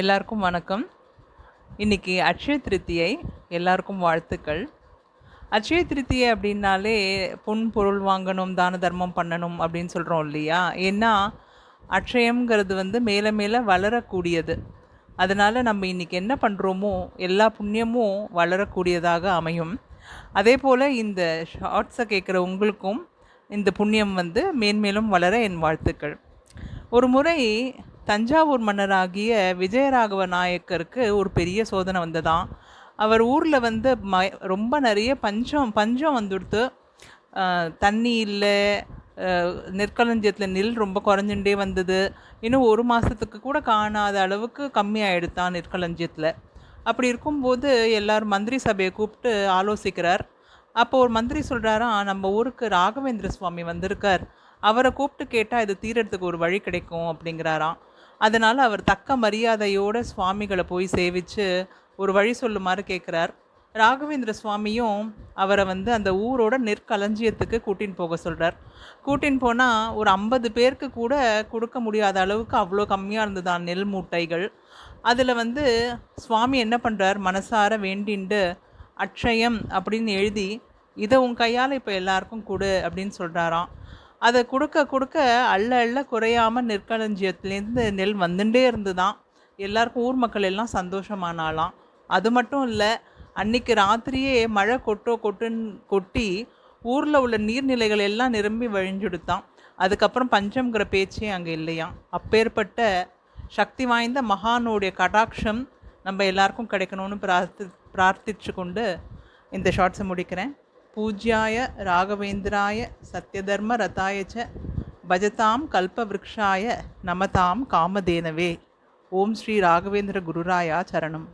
எல்லாருக்கும் வணக்கம். இன்னைக்கு அட்சய திருத்தியை எல்லாருக்கும் வாழ்த்துக்கள். அட்சய திருத்தியை அப்படின்னாலே பொன் பொருள் வாங்கணும் தான தர்மம் பண்ணணும் அப்படின்னு சொல்கிறோம் இல்லையா? ஏன்னா அட்சயம்ங்கிறது வந்து மேலே மேலே வளரக்கூடியது. அதனால் நம்ம இன்றைக்கி என்ன பண்ணுறோமோ எல்லா புண்ணியமும் வளரக்கூடியதாக அமையும். அதே போல் இந்த ஷார்ட்ஸை கேட்குற உங்களுக்கும் இந்த புண்ணியம் வந்து மேன்மேலும் வளர என் வாழ்த்துக்கள். ஒரு முறை தஞ்சாவூர் மன்னராகிய விஜயராகவ நாயக்கருக்கு ஒரு பெரிய சோதனை வந்ததான் அவர் ஊரில் வந்து ம ரொம்ப நிறைய பஞ்சம் பஞ்சம் வந்துடுத்து. தண்ணி இல்லை நெற்களஞ்சியத்தில் நெல் ரொம்ப குறைஞ்சுட்டே வந்தது. இன்னும் ஒரு மாதத்துக்கு கூட காணாத அளவுக்கு கம்மியாயிடுத்தான் நெற்களஞ்சியத்தில். அப்படி இருக்கும்போது எல்லோரும் மந்திரி சபையை கூப்பிட்டு ஆலோசிக்கிறார். அப்போ ஒரு மந்திரி சொல்கிறாராம் நம்ம ஊருக்கு ராகவேந்திர சுவாமி வந்திருக்கார். அவரை கூப்பிட்டு கேட்டால் இது தீரத்துக்கு ஒரு வழி கிடைக்கும் அப்படிங்கிறாராம். அதனால் அவர் தக்க மரியாதையோடு சுவாமிகளை போய் சேவித்து ஒரு வழி சொல்லுமாறு கேட்குறார் ராகவேந்திர சுவாமியும் அவரை வந்து அந்த ஊரோட நெற்களஞ்சியத்துக்கு கூட்டின்னு போக சொல்கிறார் கூட்டின்னு போனால் ஒரு ஐம்பது பேருக்கு கூட கொடுக்க முடியாத அளவுக்கு அவ்வளோ கம்மியாக இருந்ததான் நெல் மூட்டைகள். அதில் வந்து சுவாமி என்ன பண்ணுறார் மனசார வேண்டிண்டு அட்சயம் அப்படின்னு எழுதி இதை உன் கையால் இப்போ எல்லாருக்கும் கொடு அப்படின்னு சொல்கிறாராம் அதை கொடுக்க கொடுக்க அள்ள அள்ள குறையாமல் நெற்களஞ்சியத்துலேருந்து நெல் வந்துட்டே இருந்துதான். எல்லாருக்கும் ஊர் மக்கள் எல்லாம் சந்தோஷமானாலாம். அது மட்டும் இல்லை அன்னைக்கு ராத்திரியே மழை கொட்டோ கொட்டுன்னு கொட்டி ஊரில் உள்ள நீர்நிலைகள் எல்லாம் நிரம்பி வழிஞ்சுடுத்தான் அதுக்கப்புறம் பஞ்சம்ங்கிற பேச்சே அங்கே இல்லையாம். அப்பேற்பட்ட சக்தி வாய்ந்த மகானுடைய கடாட்சம் நம்ம எல்லாருக்கும் கிடைக்கணும்னு பிரார்த்தி பிரார்த்திச்சு கொண்டு இந்த ஷார்ட்ஸை முடிக்கிறேன். பூஜ்யாய ராகவேந்திராய சத்யதர்ம ரதாயச்ச பஜதாம் கல்பவ்ருக்ஷாய நமதாம் காமதேனவே. ஓம் ஸ்ரீ ராகவேந்திர குருராயா சரணம்.